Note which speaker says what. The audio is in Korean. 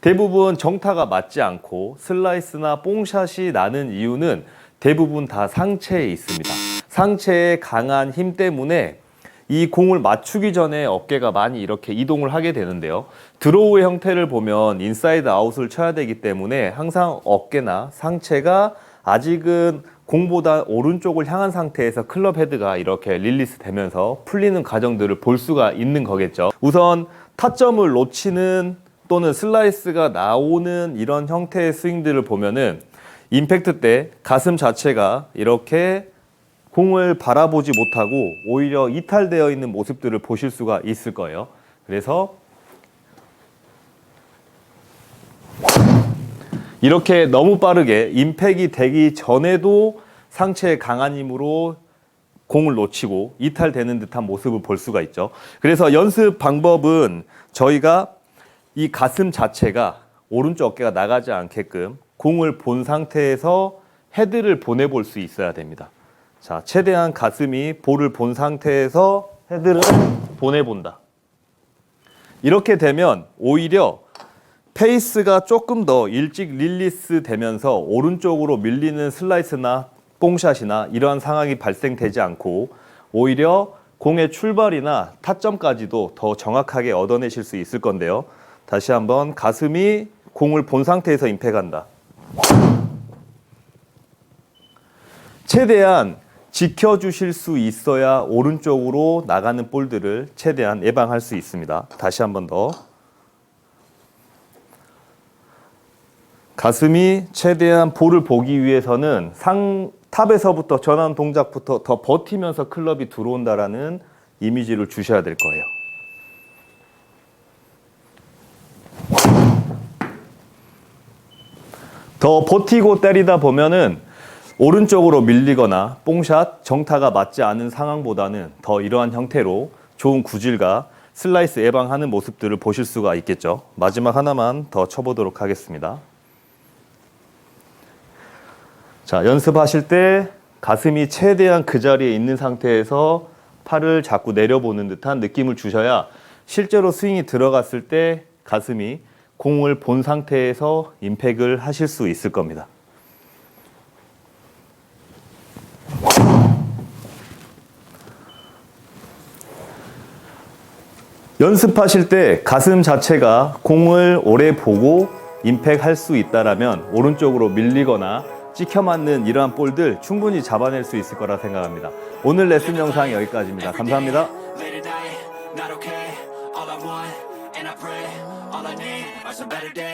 Speaker 1: 대부분 정타가 맞지 않고 슬라이스나 뽕샷이 나는 이유는 대부분 다 상체에 있습니다. 상체의 강한 힘 때문에 이 공을 맞추기 전에 어깨가 많이 이렇게 이동을 하게 되는데요. 드로우의 형태를 보면 인사이드 아웃을 쳐야 되기 때문에 항상 어깨나 상체가 아직은 공보다 오른쪽을 향한 상태에서 클럽 헤드가 이렇게 릴리스 되면서 풀리는 과정들을 볼 수가 있는 거겠죠. 우선 타점을 놓치는 또는 슬라이스가 나오는 이런 형태의 스윙들을 보면은 임팩트 때 가슴 자체가 이렇게 공을 바라보지 못하고 오히려 이탈되어 있는 모습들을 보실 수가 있을 거예요. 그래서 이렇게 너무 빠르게 임팩이 되기 전에도 상체의 강한 힘으로 공을 놓치고 이탈되는 듯한 모습을 볼 수가 있죠. 그래서 연습 방법은 저희가 이 가슴 자체가 오른쪽 어깨가 나가지 않게끔 공을 본 상태에서 헤드를 보내볼 수 있어야 됩니다. 자, 최대한 가슴이 볼을 본 상태에서 헤드를 보내본다. 이렇게 되면 오히려 페이스가 조금 더 일찍 릴리스 되면서 오른쪽으로 밀리는 슬라이스나 뽕샷이나 이러한 상황이 발생되지 않고 오히려 공의 출발이나 타점까지도 더 정확하게 얻어내실 수 있을 건데요. 다시 한번 가슴이 공을 본 상태에서 임팩한다. 최대한 지켜주실 수 있어야 오른쪽으로 나가는 볼들을 최대한 예방할 수 있습니다. 다시 한번 더. 가슴이 최대한 볼을 보기 위해서는 상 탑에서부터 전환 동작부터 더 버티면서 클럽이 들어온다라는 이미지를 주셔야 될 거예요. 더 버티고 때리다 보면은 오른쪽으로 밀리거나 뽕샷 정타가 맞지 않은 상황보다는 더 이러한 형태로 좋은 구질과 슬라이스 예방하는 모습들을 보실 수가 있겠죠. 마지막 하나만 더 쳐보도록 하겠습니다. 자, 연습하실 때 가슴이 최대한 그 자리에 있는 상태에서 팔을 자꾸 내려보는 듯한 느낌을 주셔야 실제로 스윙이 들어갔을 때 가슴이 공을 본 상태에서 임팩을 하실 수 있을 겁니다. 연습하실 때 가슴 자체가 공을 오래 보고 임팩 할 수 있다라면 오른쪽으로 밀리거나 찍혀 맞는 이러한 볼들 충분히 잡아낼 수 있을 거라 생각합니다. 오늘 레슨 영상 여기까지입니다. 감사합니다.
Speaker 2: and I pray. All I need are some better days.